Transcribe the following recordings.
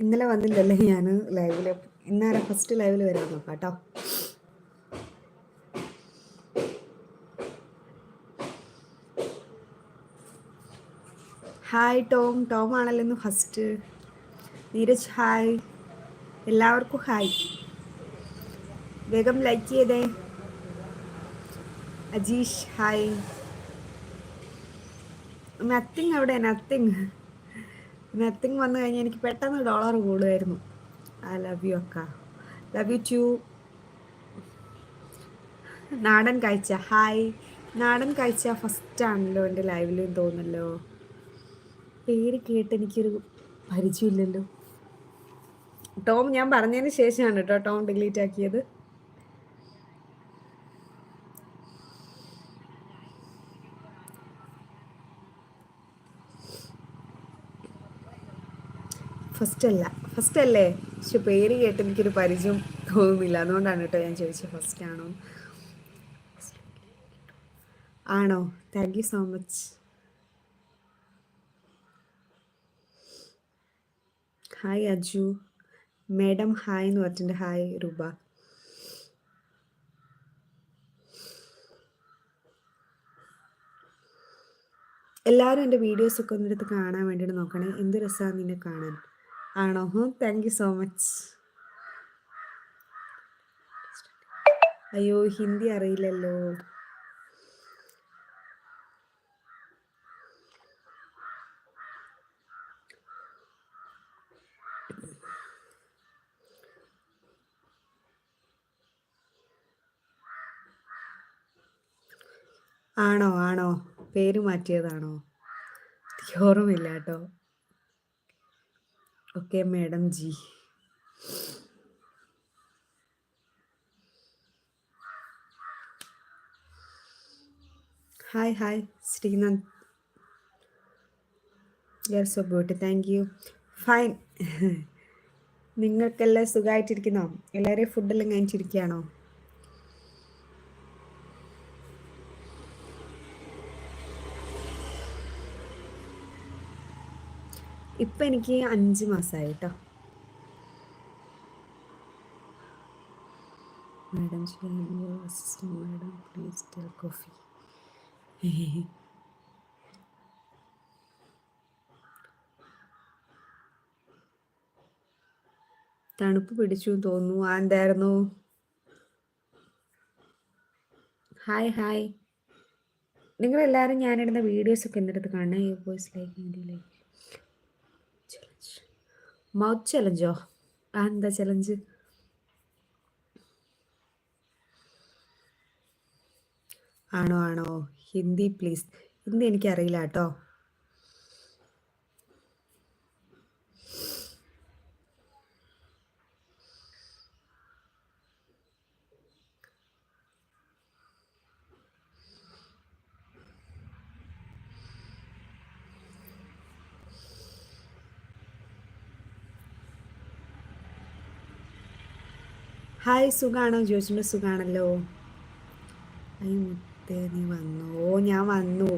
ഇന്നലെ വന്നില്ലല്ലേ ഞാൻ ലൈവിൽ ഇന്നേരം ഫസ്റ്റ് ലൈവിൽ വരാൻ നോക്കാം കേട്ടോ. Hi Tom. ടോം ആണല്ലോ ഇന്ന് ഫസ്റ്റ് നീരജ് ഹായ് എല്ലാവർക്കും ഹായ് വേഗം ലൈക്ക് ചെയ്തേ. അജീഷ് ഹായ്. നത്തിങ് അവിടെ നത്തിങ് നത്തിങ് വന്നു കഴിഞ്ഞാൽ എനിക്ക് പെട്ടെന്ന് ഡോളർ കൂടുമായിരുന്നു. ഐ ലവ് യു അക്ക. ലവ് യു ടു നാടൻ കാഴ്ച. ഹായ് നാടൻ കാഴ്ച ഫസ്റ്റ് ആണല്ലോ എന്റെ ലൈവിലും തോന്നല്ലോ പേര് കേട്ട് എനിക്കൊരു പരിചയമില്ലല്ലോ. ടോം ഞാൻ പറഞ്ഞതിന് ശേഷമാണ് കേട്ടോ ടോം ഡിലീറ്റ് ആക്കിയത്. ഫസ്റ്റ് അല്ല ഫസ്റ്റ് അല്ലേ പക്ഷെ പേര് കേട്ട് എനിക്കൊരു പരിചയം തോന്നുന്നില്ല. അതുകൊണ്ടാണ് കേട്ടോ ഞാൻ ചോദിച്ചത് ഫസ്റ്റ് ആണോ? ആണോ thank you so much hi Aju. Madam hi എന്ന് പറഞ്ഞിട്ടുണ്ട്. ഹായ് രൂപ. എല്ലാവരും എന്റെ വീഡിയോസൊക്കെ ഒന്നിടത്ത് കാണാൻ വേണ്ടിയിട്ട് നോക്കണേ. എന്ത് രസമാണ് നിന്നെ കാണാൻ? ആണോ? താങ്ക് യു സോ മച്ച് അയ്യോ ഹിന്ദി അറിയില്ലല്ലോ. ആണോ ആണോ? പേര് മാറ്റിയതാണോ? ഓർമ്മയില്ല കേട്ടോ. Okay madam ji. Hi hi Sreenath you are so beauty thank you fine നിങ്ങൾക്കെല്ലാം സുഖമായിട്ടിരിക്കുന്നോ എല്ലാവരെയും ഫുഡെല്ലാം കഴിച്ചിരിക്കുകയാണോ? ഇപ്പം എനിക്ക് അഞ്ച് മാസമായി കേട്ടോ മാഡം മാഡം പ്ലീസ് കോഫി തണുപ്പ് പിടിച്ചു തോന്നുന്നു. ആ എന്തായിരുന്നു ഹായ് ഹായ് നിങ്ങളെല്ലാവരും ഞാനിടുന്ന വീഡിയോസൊക്കെ എന്റെ അടുത്ത് കാണാൻ ഈ വോയിസ് ലൈക്ക് ലൈക്ക് മൗത്ത് ചലഞ്ചോ എന്താ ചലഞ്ച് ആണോ ആണോ? ഹിന്ദി പ്ലീസ് ഹിന്ദി എനിക്കറിയില്ല കേട്ടോ. ഹായ് സുഖാണോ? ജോസിന്റെ സുഖാണല്ലോ. നീ വന്നു? ഓ ഞാൻ വന്നു.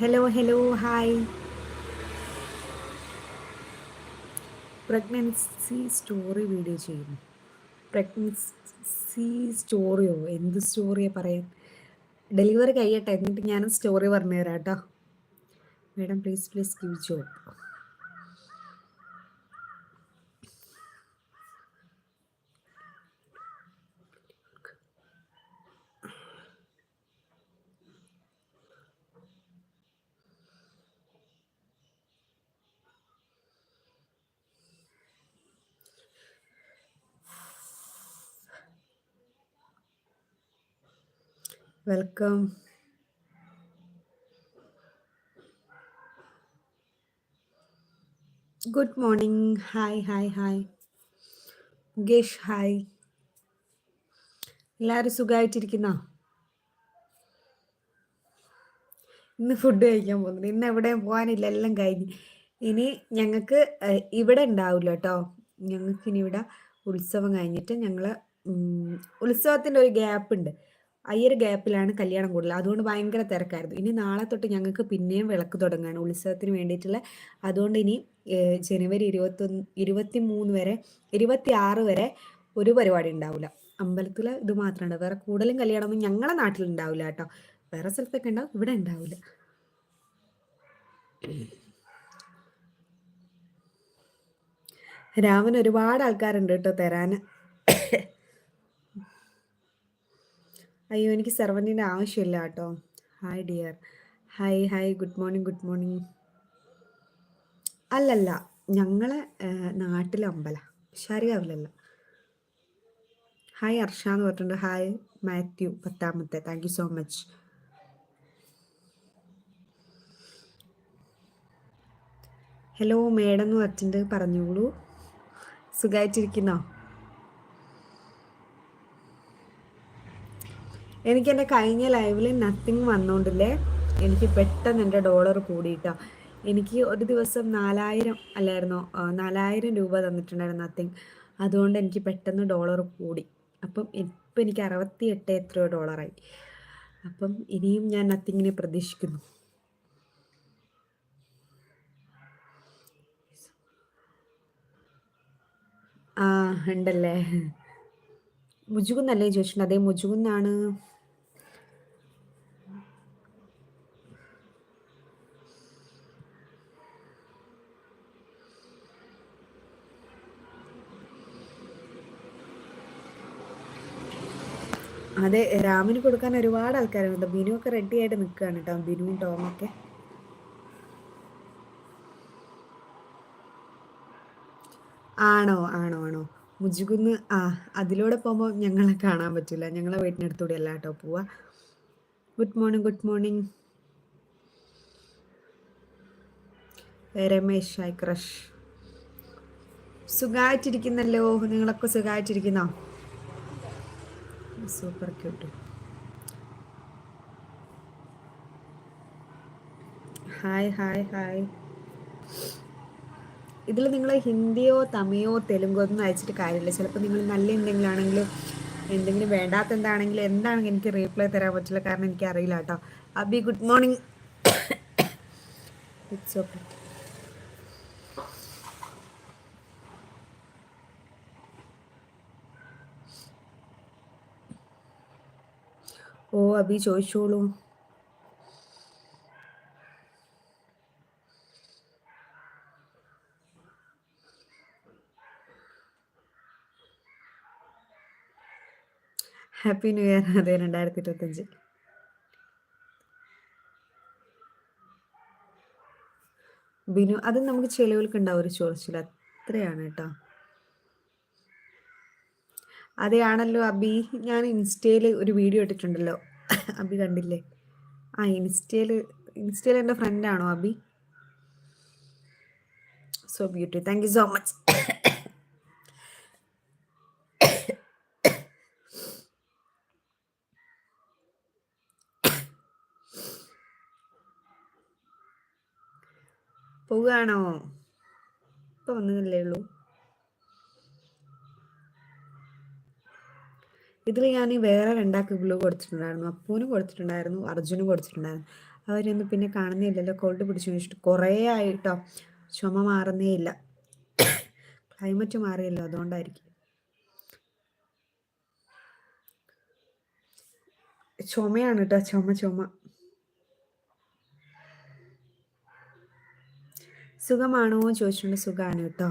Hello hello hi. Pregnancy story video ചെയ്യുന്നു. പ്രഗ്നൻസി സ്റ്റോറിയോ? എന്ത് സ്റ്റോറിയാണ് പറയാൻ? ഡെലിവറി കഴിയട്ടെ എന്നിട്ട് ഞാൻ സ്റ്റോറി പറഞ്ഞു തരാം കേട്ടോ. Madam, please, please give job. Welcome. Good morning hi hi hi Mukesh hi എല്ലാവരും സുഖമായിട്ടിരിക്കുന്ന ഇന്ന് ഫുഡ് കഴിക്കാൻ പോകുന്നുണ്ട്. ഇന്ന് എവിടെയും പോകാനില്ല. എല്ലാം കഴിഞ്ഞ്. ഇനി ഞങ്ങൾക്ക് ഇവിടെ ഉണ്ടാവില്ല കേട്ടോ. ഞങ്ങൾക്ക് ഇവിടെ ഉത്സവം കഴിഞ്ഞിട്ട് ഞങ്ങൾ ഉത്സവത്തിന്റെ ഒരു ഗ്യാപ്പ് ഉണ്ട് ആ ഒരു ഗ്യാപ്പിലാണ് കല്യാണം കൂടുതൽ. അതുകൊണ്ട് ഭയങ്കര തിരക്കായിരുന്നു. ഇനി നാളെ തൊട്ട് ഞങ്ങൾക്ക് പിന്നെയും വിളക്ക് തുടങ്ങുകയാണ് ഉത്സവത്തിന് വേണ്ടിയിട്ടുള്ള അതുകൊണ്ട് ഇനി ജനുവരി ഇരുപത്തൊന്ന് ഇരുപത്തി മൂന്ന് വരെ ഇരുപത്തി ആറ് വരെ ഒരു പരിപാടി ഉണ്ടാവില്ല. അമ്പലത്തിൽ ഇത് മാത്രമാണ് വേറെ കൂടുതലും കല്യാണമൊന്നും ഞങ്ങളെ നാട്ടിൽ ഉണ്ടാവില്ല കേട്ടോ. വേറെ സ്ഥലത്തൊക്കെ ഉണ്ടാവും. ഇവിടെ ഉണ്ടാവില്ല. രാമൻ ഒരുപാട് ആൾക്കാരുണ്ട് കേട്ടോ തരാൻ അയ്യോ എനിക്ക് സെർവന്റിന്റെ ആവശ്യമില്ല കേട്ടോ. Hi dear hi hi good morning good morning അല്ലല്ല ഞങ്ങളെ നാട്ടിലെ അമ്പല. ശരിയാവില്ലല്ല. ഹായ് അർഷ എന്ന് പറഞ്ഞിട്ടുണ്ട്. ഹായ് മാത്യു പത്താമത്തെ. Thank you so much hello madam എന്ന് പറഞ്ഞിട്ടുണ്ട്. പറഞ്ഞോളൂ. സുഖമായിട്ടിരിക്കുന്നോ എനിക്ക് എന്റെ കഴിഞ്ഞ ലൈവിൽ നത്തിങ് വന്നോണ്ടില്ലേ? എനിക്ക് പെട്ടെന്ന് എന്റെ ഡോളർ കൂടിയിട്ടോ. എനിക്ക് ഒരു ദിവസം നാലായിരം അല്ലായിരുന്നോ? നാലായിരം രൂപ തന്നിട്ടുണ്ടായിരുന്നു നത്തിങ് അതുകൊണ്ട് എനിക്ക് പെട്ടെന്ന് ഡോളർ കൂടി. അപ്പം ഇപ്പം എനിക്ക് അറുപത്തി എട്ട് എത്രയോ ഡോളറായി. അപ്പം ഇനിയും ഞാൻ നത്തിങ്ങിനെ പ്രതീക്ഷിക്കുന്നു. ആ ഉണ്ടല്ലേ? മുജുകുന്നല്ലേ ചോദിച്ചിട്ടുണ്ട്? അതേ മുജുകുന്നാണ്. അതെ രാമിന് കൊടുക്കാൻ ഒരുപാട് ആൾക്കാരുണ്ട്. ബിനു ഒക്കെ റെഡി ആയിട്ട് നിൽക്കുകയാണ് കേട്ടോ ബിനുവും ടോമൊക്കെ. ആണോ? ആണോ? ആണോ? മുജുകുന്ന് ആ അതിലൂടെ പോകുമ്പോൾ ഞങ്ങളെ കാണാൻ പറ്റില്ല ഞങ്ങളെ വീട്ടിനടുത്തൂടെ അല്ല കേട്ടോ പോവാ. Good morning good morning Ramesh I crush. സുഖമായിട്ടിരിക്കുന്നല്ലോ നിങ്ങളൊക്കെ സുഖമായിട്ടിരിക്കുന്നോ super cute. Hi hi hi. ഇതിൽ നിങ്ങൾ ഹിന്ദിയോ തമിഴോ തെലുങ്കോ ഒന്നും അയച്ചിട്ട് കാര്യമില്ല. ചിലപ്പോൾ നിങ്ങൾ നല്ല എന്തെങ്കിലും ആണെങ്കിലും എന്തെങ്കിലും വേണ്ടാത്ത എന്താണെങ്കിലും എന്താണെങ്കിലും എനിക്ക് റീപ്ലൈ തരാൻ പറ്റില്ല. കാരണം എനിക്ക് അറിയില്ല കേട്ടോ. Abi good morning it's okay ഓ അബി ചോദിച്ചോളൂ. ഹാപ്പി ന്യൂ ഇയർ അതെ രണ്ടായിരത്തി ഇരുപത്തഞ്ച് ബിനു അത് നമുക്ക് ചെലവുകൾക്ക് ഉണ്ടാവും ഒരു ചോദിച്ചില്ല അത്രയാണ് കേട്ടോ. അതെയാണല്ലോ അബി. ഞാൻ ഇൻസ്റ്റയിൽ ഒരു വീഡിയോ ഇട്ടിട്ടുണ്ടല്ലോ. അബി കണ്ടില്ലേ? ആ ഇൻസ്റ്റയിൽ ഇൻസ്റ്റയിൽ എന്റെ ഫ്രണ്ടാണോ Abi? So beauty thank you so much പോവുകയാണോ? ഇപ്പൊ വന്നതല്ലേ ഉള്ളൂ. ഇതിൽ ഞാൻ വേറെ രണ്ടാൾക്ക് ഗ്ലൂ കൊടുത്തിട്ടുണ്ടായിരുന്നു. അപ്പൂനും കൊടുത്തിട്ടുണ്ടായിരുന്നു അർജുനും കൊടുത്തിട്ടുണ്ടായിരുന്നു. അവരൊന്നും പിന്നെ കാണുന്നില്ലല്ലോ. കോൾഡ് പിടിച്ചു വെച്ചിട്ട് കുറേ ആയിട്ടോ. ചുമ മാറുന്നേ ഇല്ല. ക്ലൈമറ്റ് മാറിയല്ലോ. അതുകൊണ്ടായിരിക്കും. ചുമയാണ് കേട്ടോ ചുമ ചുമ. സുഖമാണോ? ചോദിച്ചിട്ടുണ്ട്. സുഖമാണ് കേട്ടോ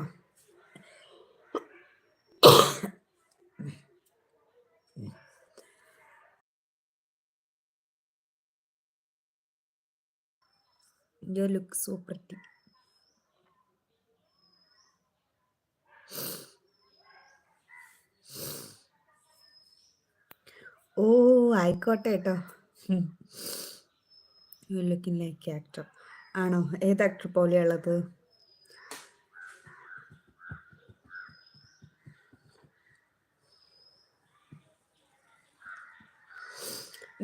You ലുക്ക് സോ pretty. ഓ ആയിക്കോട്ടെ കേട്ടോ യു ലുക്കിംഗ് ലൈക്ക് ആക്ടർ ആണോ? ഏത് ആക്ടർ പോലെയുള്ളത്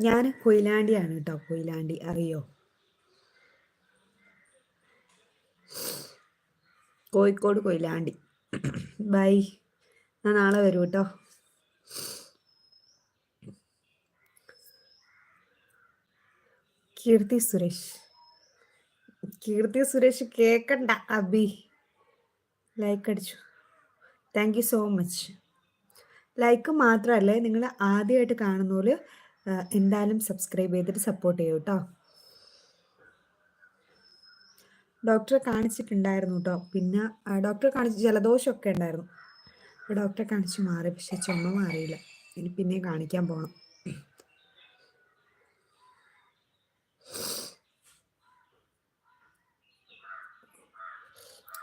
ഞാൻ കൊയിലാണ്ടിയാണ് കേട്ടോ. കൊയിലാണ്ടി. അറിയോ? കോഴിക്കോട് കൊയിലാണ്ടി. ബൈ. ഞാൻ നാളെ വരൂ കേട്ടോ കീർത്തി സുരേഷ്. കീർത്തി സുരേഷ് കേക്കണ്ട അബി ലൈക്ക് അടിച്ചു. Thank you so much like മാത്രമല്ലേ നിങ്ങൾ ആദ്യമായിട്ട് കാണുന്നതിൽ എന്തായാലും സബ്സ്ക്രൈബ് ചെയ്തിട്ട് സപ്പോർട്ട് ചെയ്യൂ കേട്ടോ ഡോക്ടറെ കാണിച്ചിട്ടുണ്ടായിരുന്നു കേട്ടോ പിന്നെ ഡോക്ടറെ കാണിച്ച് ജലദോഷമൊക്കെ ഉണ്ടായിരുന്നു. ഡോക്ടറെ കാണിച്ച് മാറി. പക്ഷെ ചുമ മാറിയില്ല. ഇനി പിന്നെ കാണിക്കാൻ പോകണം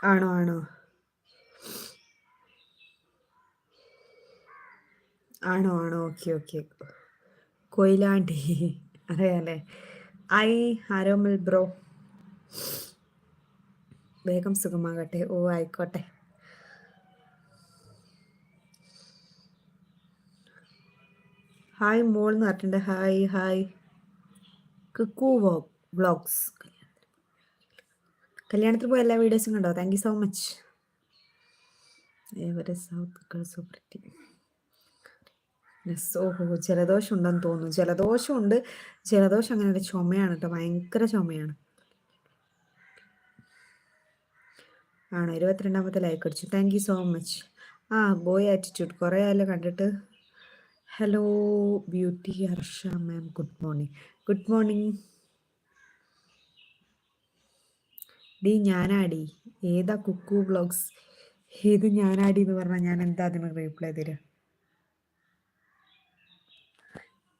ആണോ ആണോ? ആണോ ആണോ? Okay okay. കൊയിലാണ്ടി. അതെ അല്ലേ? Hi Aromal bro. വേഗം സുഖമാകട്ടെ. ഓ ആയിക്കോട്ടെ. ഹായ് മോൾ എന്ന് പറഞ്ഞിട്ടുണ്ട്. Hi hi. കുക്കു വ്ളോഗ്സ് കല്യാണത്തിൽ പോയ എല്ലാ വീഡിയോസും കണ്ടോ? Thank you so much south ജലദോഷം ഉണ്ടെന്ന് തോന്നുന്നു. ജലദോഷം ഉണ്ട്. ജലദോഷം അങ്ങനെ ഒരു ചുമയാണ് കേട്ടോ. ഭയങ്കര ചുമയാണ്. ആണോ? ഇരുപത്തിരണ്ടാമത്തെ ലൈക്ക് അടിച്ചു. താങ്ക് യു സോ മച്ച് ആ ബോയ് ആറ്റിറ്റ്യൂഡ് കുറേ ആയാലും കണ്ടിട്ട്. Hello beauty Harsha ma'am good morning good morning D ഞാനാടി. ഏതാ കുക്കു ബ്ലോഗ്സ് ഏത് ഞാനാടി എന്ന് പറഞ്ഞാൽ ഞാൻ എന്താ അതിന് റീപ്ലൈ തരാം?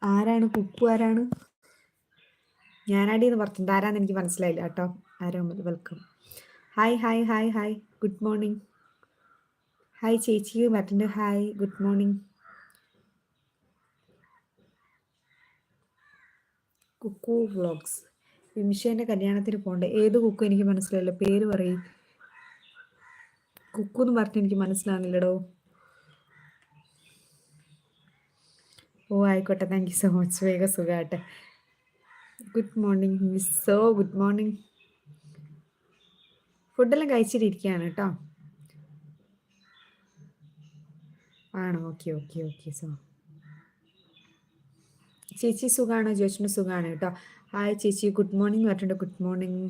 ആരാണ്? കുക്കു ആരാണ്? ഞാനാടി എന്ന് പറഞ്ഞിട്ടുണ്ട്. ആരാന്ന് എനിക്ക് മനസ്സിലായില്ല കേട്ടോ. ആരോ? Welcome hi hi hi hi good morning hi ചേച്ചി. മറ്റന്റെ hi good morning Kukku vlogs വിമിഷേന്റെ കല്യാണത്തിന് പോകണ്ടേ? ഏത് കുക്കു എനിക്ക് മനസ്സിലായില്ല. പേര് പറയും. കുക്കു എന്ന് പറഞ്ഞിട്ട് എനിക്ക് മനസ്സിലാകുന്നില്ലടോ ഓ ആയിക്കോട്ടെ. താങ്ക് യു സോ മച്ച് വേഗം സുഖമാട്ടെ good morning miss so good morning ഫുഡെല്ലാം കഴിച്ചിട്ടിരിക്കുകയാണ് കേട്ടോ. ആണോ? Okay okay okay so. ചേച്ചി സുഖമാണോ ജോഷിന് സുഖമാണ് കേട്ടോ. ഹായ് ചേച്ചി ഗുഡ് മോർണിംഗ് പറഞ്ഞിട്ടുണ്ട്. Good morning.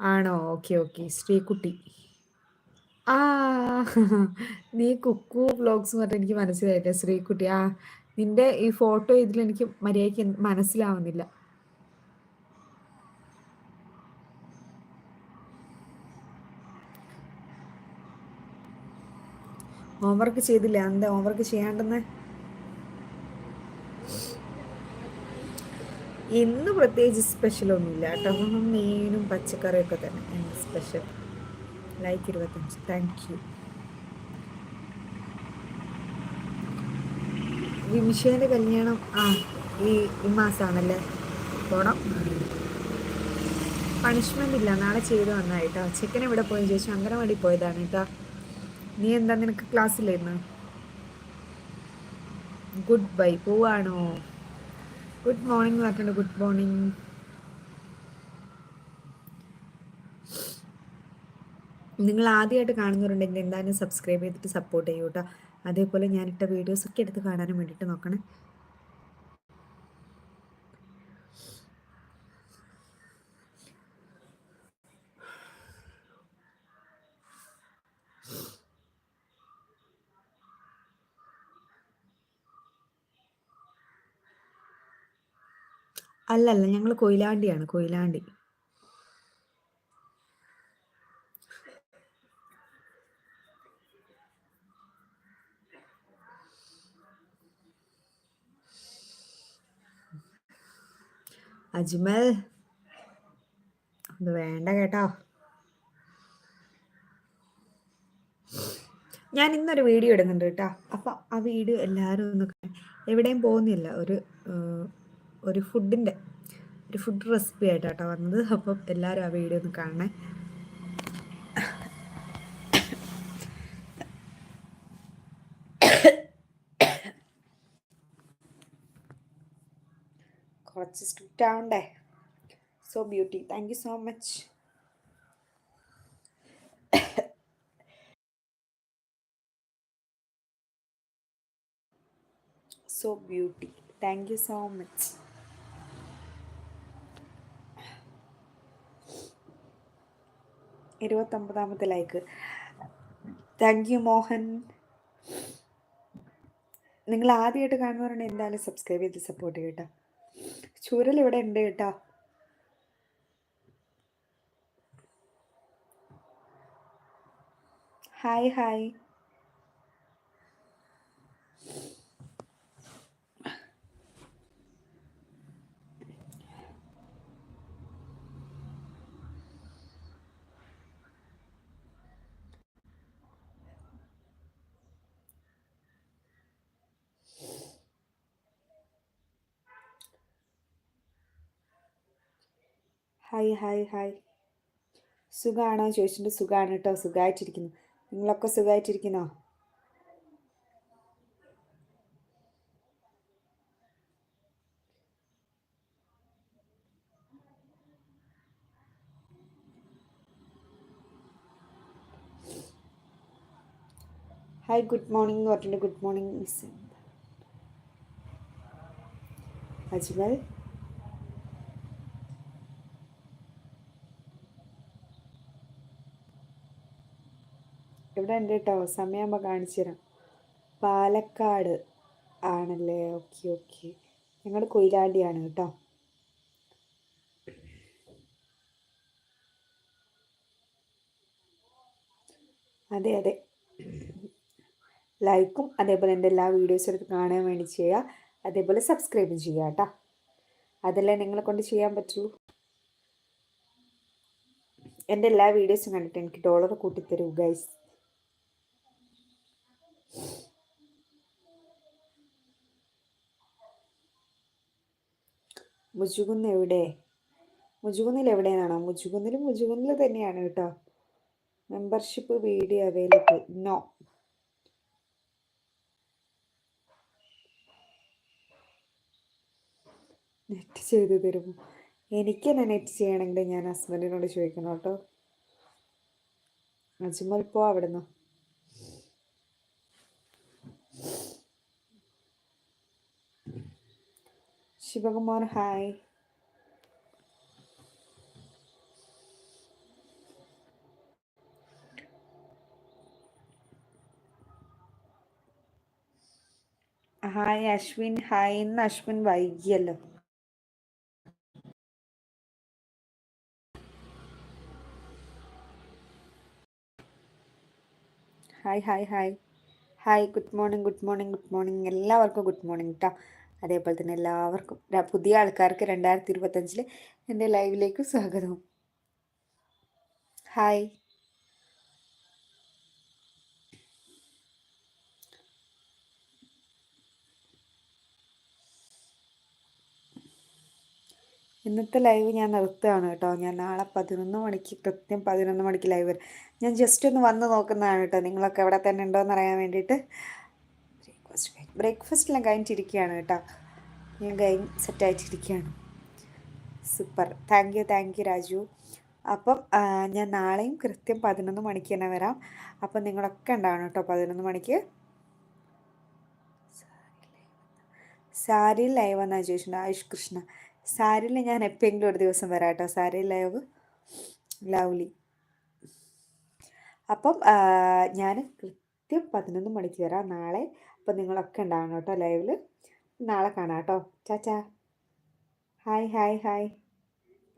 ആണോ? Okay okay. ശ്രീകുട്ടി. ആ നീ കുക്കു വ്ലോഗ്സ് പറഞ്ഞിട്ട് എനിക്ക് മനസ്സിലായില്ല ശ്രീകുട്ടി? ആ നിന്റെ ഈ ഫോട്ടോ ഇതിൽ എനിക്ക് മര്യാദയ്ക്ക് മനസ്സിലാവുന്നില്ല. ഹോംവർക്ക് ചെയ്തില്ല. എന്താ ഹോംവർക്ക് ചെയ്യാണ്ടെന്ന്? ഇന്ന് പ്രത്യേകിച്ച് സ്പെഷ്യലൊന്നുമില്ല കേട്ടോ. മീനും പച്ചക്കറിയൊക്കെ തന്നെ. സ്പെഷ്യൽ ലൈക്ക് ഇരുപത്തഞ്ച് താങ്ക് യു വിമിഷേന്റെ കല്യാണം ആ ഈ ഈ മാസമാണല്ലേ പോണം. പണിഷ്മെന്റ് ഇല്ല. നാളെ ചെയ്തു വന്നായിട്ടോ ചിക്കൻ എവിടെ പോയെന്ന് ചോദിച്ചു അങ്കനവാടി പോയതാണ് കേട്ടോ. നീ എന്താ നിനക്ക് ക്ലാസ്സിലായിരുന്നു? ഗുഡ് ബൈ പോവാണോ? ഗുഡ് മോർണിംഗ് നോക്കണ്ട ഗുഡ് മോർണിംഗ് നിങ്ങൾ ആദ്യമായിട്ട് കാണുന്നവരുണ്ടെങ്കിൽ എന്തായാലും സബ്സ്ക്രൈബ് ചെയ്തിട്ട് സപ്പോർട്ട് ചെയ്യൂ കേട്ടോ അതേപോലെ ഞാനിട്ട വീഡിയോസൊക്കെ എടുത്ത് കാണാനും വേണ്ടിയിട്ട് നോക്കണേ. അല്ലല്ല ഞങ്ങൾ കൊയിലാണ്ടിയാണ് കൊയിലാണ്ടി. അജ്മൽ അത് വേണ്ട കേട്ടോ. ഞാൻ ഇന്നൊരു വീഡിയോ ഇടുന്നുണ്ട് കേട്ടോ. അപ്പം ആ വീഡിയോ എല്ലാരും ഒന്ന് എവിടെയും പോകുന്നില്ല ഒരു ഒരു ഫുഡിന്റെ ഒരു ഫുഡ് റെസിപ്പി ആയിട്ടാണ് വന്നത്. അപ്പം എല്ലാവരും ആ വീഡിയോ ഒന്ന് കാണണേ. കുറച്ച് സ്ട്രിക്റ്റ് ആവണ്ടേ? So beauty thank you so much so beauty thank you so much ഇരുപത്തൊമ്പതാമത്തെ like thank you Mohan. നിങ്ങൾ ആദ്യമായിട്ട് കാണുന്നവരുണ്ടെങ്കിൽ എന്തായാലും സബ്സ്ക്രൈബ് ചെയ്ത് സപ്പോർട്ട് ചെയ്യട്ടോ ചുരൽ ഇവിടെ ഉണ്ട് കേട്ടോ hi hi hi hi hi. സുഖമാണോ ചോദിച്ചിട്ടുണ്ട്. സുഖമാണ് കേട്ടോ. സുഖമായിട്ടിരിക്കുന്നു നിങ്ങളൊക്കെ സുഖമായിട്ടിരിക്കുന്നോ ഹായ് ഗുഡ് മോർണിംഗ് പറഞ്ഞിട്ടുണ്ട്. Good morning miss. അജ്മൽ ഇവിടെ ഉണ്ട് കേട്ടോ സമയമാകുമ്പോൾ കാണിച്ചു തരാം. പാലക്കാട് ആണല്ലേ? Okay okay. ഞങ്ങൾ കൊയിലാണ്ടിയാണ് കേട്ടോ. അതെ അതെ. ലൈക്കും അതേപോലെ എന്റെ എല്ലാ വീഡിയോസും എടുത്ത് കാണാൻ വേണ്ടി ചെയ്യുക. അതേപോലെ സബ്സ്ക്രൈബും ചെയ്യുക കേട്ടോ. അതല്ലേ നിങ്ങളെ കൊണ്ട് ചെയ്യാൻ പറ്റുള്ളൂ? എന്റെ എല്ലാ വീഡിയോസും കണ്ടിട്ട് എനിക്ക് ഡോളർ കൂട്ടിത്തരൂ ഗൈസ് മുജുകുന്ന് എവിടെ മുജുകുന്നിൽ എവിടെയാണോ മുജുകുന്നിൽ മുജുകുന്നിൽ തന്നെയാണ് കേട്ടോ. Membership video available no net ചെയ്ത് തരുമോ എനിക്ക് തന്നെ നെറ്റ് ചെയ്യണമെങ്കിൽ ഞാൻ ഹസ്ബൻഡിനോട് ചോദിക്കണം കേട്ടോ. അജ്മൽ പോ അവിടുന്ന്. Sivakumar hi hi Ashwin hi ഇന്ന് Ashwin വൈകിയല്ലോ. Hi hi hi hi good morning good morning good morning എല്ലാവർക്കും ഗുഡ് മോർണിംഗ് കേട്ടോ അതേപോലെ തന്നെ എല്ലാവർക്കും. പുതിയ ആൾക്കാർക്ക് രണ്ടായിരത്തി ഇരുപത്തഞ്ചിൽ എന്റെ ലൈവിലേക്ക് സ്വാഗതവും ഹായ് ഇന്നത്തെ ലൈവ് ഞാൻ നിർത്തുകയാണ് കേട്ടോ. ഞാൻ നാളെ പതിനൊന്ന് മണിക്ക് കൃത്യം പതിനൊന്ന് മണിക്ക് ലൈവ് വരും. ഞാൻ ജസ്റ്റ് ഒന്ന് വന്ന് നോക്കുന്നതാണ് കേട്ടോ. നിങ്ങളൊക്കെ എവിടെ തന്നെ ഉണ്ടോ എന്ന് അറിയാൻ വേണ്ടിയിട്ട്. ബ്രേക്ക്ഫാസ്റ്റ് ബ്രേക്ക്ഫാസ്റ്റെല്ലാം കഴിഞ്ഞിട്ടിരിക്കുകയാണ് കേട്ടോ. ഞാൻ കഴിഞ്ഞ് സെറ്റായിട്ടിരിക്കുകയാണ് super thank you thank you Raju. അപ്പം ഞാൻ നാളെയും കൃത്യം പതിനൊന്ന് മണിക്ക് തന്നെ വരാം. അപ്പം നിങ്ങളൊക്കെ ഉണ്ടാവണം കേട്ടോ പതിനൊന്ന് മണിക്ക്. സാരി ലൈവ് എന്നാ ചോദിച്ചിട്ടുണ്ട് ആയുഷ് കൃഷ്ണ. സാരിയിൽ ഞാൻ എപ്പോഴെങ്കിലും ഒരു ദിവസം വരാം കേട്ടോ. സാരി ലൈവ്. ലവ്ലി അപ്പം ഞാൻ കൃത്യം പതിനൊന്ന് മണിക്ക് വരാം നാളെ. അപ്പം നിങ്ങളൊക്കെ ഉണ്ടാവണം കേട്ടോ ലൈവിൽ നാളെ കാണാം കേട്ടോ. ചാച്ചാ. Hi hi hi.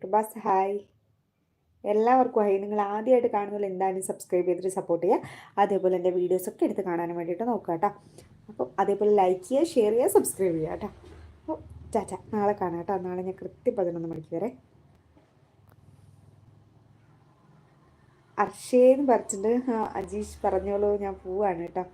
Prabhas hi. എല്ലാവർക്കും ഹായ്. നിങ്ങൾ ആദ്യമായിട്ട് കാണുന്നതിൽ എന്തായാലും സബ്സ്ക്രൈബ് ചെയ്തിട്ട് സപ്പോർട്ട് ചെയ്യുക. അതേപോലെ എന്റെ വീഡിയോസൊക്കെ എടുത്ത് കാണാൻ വേണ്ടിയിട്ട് നോക്കുക കേട്ടോ. അപ്പം അതേപോലെ ലൈക്ക് ചെയ്യുക ഷെയർ ചെയ്യുക സബ്സ്ക്രൈബ് ചെയ്യുക കേട്ടോ. അപ്പോൾ ചാച്ച നാളെ കാണാം കേട്ടോ. നാളെ ഞാൻ കൃത്യം പതിനൊന്ന് മണിക്ക് വരെ. അർഷേന്ന് പറിച്ചിട്ട് അജീഷ് പറഞ്ഞോളൂ ഞാൻ പോവാണ് കേട്ടോ.